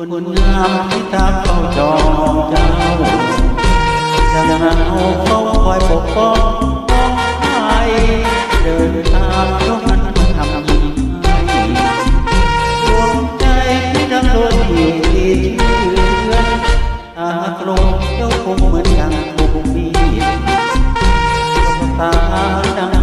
คนงามที่ทำเฝ้าจองเจ้าดังนั้นเอาเขาคอยปกป้องป้องไทยเดินตามยกมันทำยิ่งให้ดวงใจที่ดำโดนเหตุที่เชื่อตาตรงเจ้าคงเหมือนดังคงมีตาดัง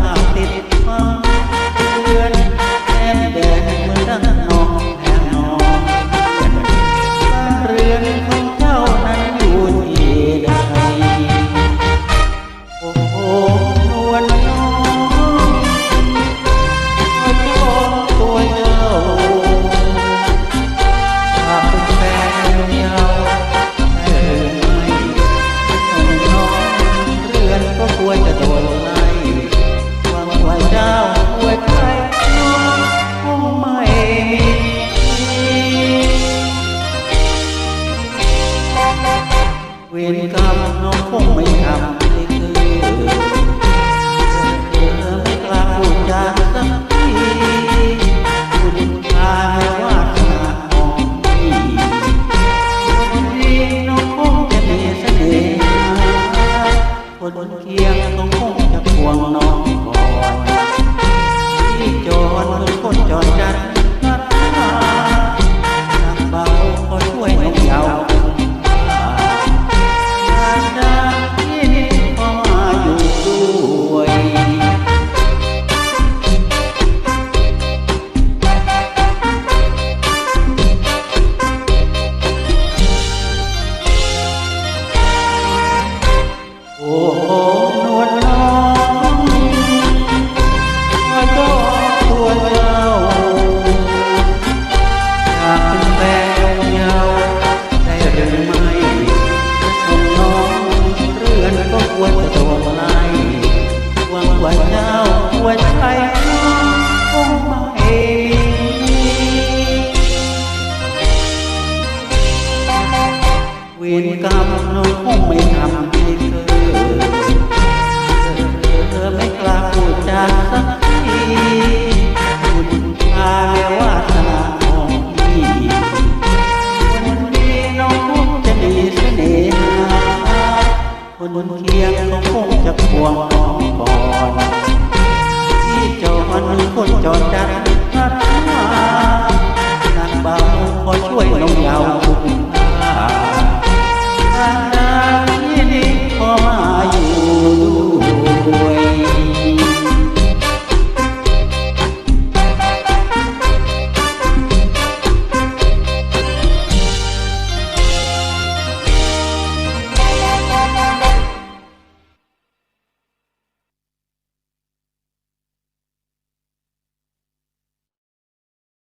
กับน้องคงไม่ทำาวหัวใจคงไม่มีเวรกรรมน้อคงไม่ทำให้เธอ เธอไม่กล้าพูดจากทีคุณพาแล้วว่าสนาของพี่คนดีน้องจะมีเสน่หาคนเคียงน้อคงจะควงต้องบอก จอดจัด